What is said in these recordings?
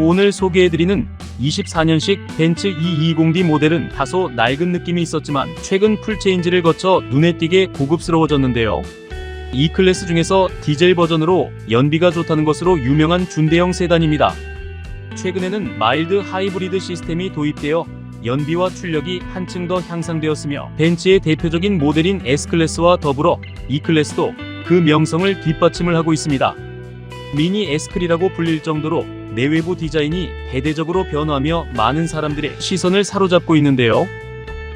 오늘 소개해드리는 24년식 벤츠 220D 모델은 다소 낡은 느낌이 있었지만 최근 풀체인지를 거쳐 눈에 띄게 고급스러워졌는데요. 이 클래스 중에서 디젤 버전으로 연비가 좋다는 것으로 유명한 준대형 세단입니다. 최근에는 마일드 하이브리드 시스템이 도입되어 연비와 출력이 한층 더 향상되었으며 벤츠의 대표적인 모델인 S클래스와 더불어 E클래스도 그 명성을 뒷받침을 하고 있습니다. 미니 S클이라고 불릴 정도로 내외부 디자인이 대대적으로 변화하며 많은 사람들의 시선을 사로잡고 있는데요.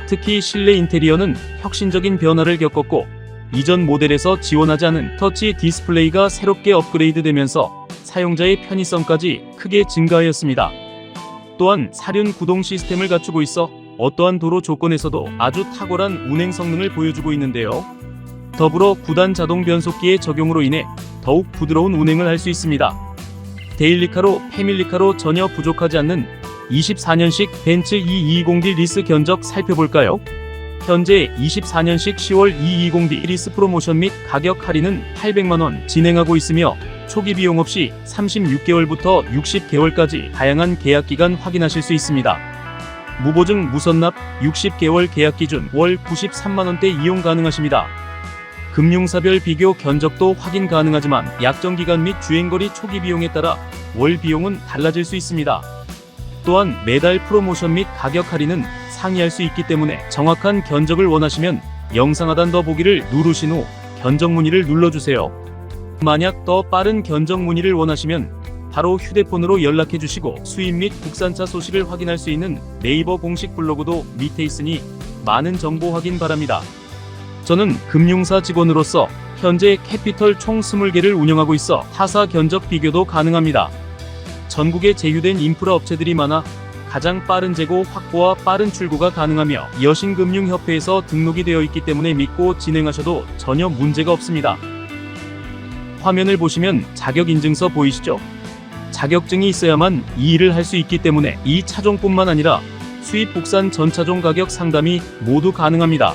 특히 실내 인테리어는 혁신적인 변화를 겪었고 이전 모델에서 지원하지 않은 터치 디스플레이가 새롭게 업그레이드되면서 사용자의 편의성까지 크게 증가하였습니다. 또한 사륜 구동 시스템을 갖추고 있어 어떠한 도로 조건에서도 아주 탁월한 운행 성능을 보여주고 있는데요. 더불어 9단 자동 변속기의 적용으로 인해 더욱 부드러운 운행을 할 수 있습니다. 데일리카로 패밀리카로 전혀 부족하지 않는 24년식 벤츠 220D 리스 견적 살펴볼까요? 현재 24년식 10월 220D 리스 프로모션 및 가격 할인은 800만원 진행하고 있으며 초기 비용 없이 36개월부터 60개월까지 다양한 계약 기간 확인하실 수 있습니다. 무보증 무선납 60개월 계약 기준 월 93만원대 이용 가능하십니다. 금융사별 비교 견적도 확인 가능하지만 약정 기간 및 주행거리 초기 비용에 따라 월 비용은 달라질 수 있습니다. 또한 매달 프로모션 및 가격 할인은 상의할 수 있기 때문에 정확한 견적을 원하시면 영상 하단 더 보기를 누르신 후 견적 문의를 눌러주세요. 만약 더 빠른 견적 문의를 원하시면 바로 휴대폰으로 연락해 주시고 수입 및 국산차 소식을 확인할 수 있는 네이버 공식 블로그도 밑에 있으니 많은 정보 확인 바랍니다. 저는 금융사 직원으로서 현재 캐피털 총 20개를 운영하고 있어 타사 견적 비교도 가능합니다. 전국에 제휴된 인프라 업체들이 많아 가장 빠른 재고 확보와 빠른 출고가 가능하며 여신금융협회에서 등록이 되어 있기 때문에 믿고 진행하셔도 전혀 문제가 없습니다. 화면을 보시면 자격인증서 보이시죠? 자격증이 있어야만 이 일을 할 수 있기 때문에 이 차종뿐만 아니라 수입 국산 전 차종 가격 상담이 모두 가능합니다.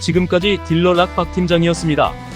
지금까지 딜러 락박 팀장이었습니다.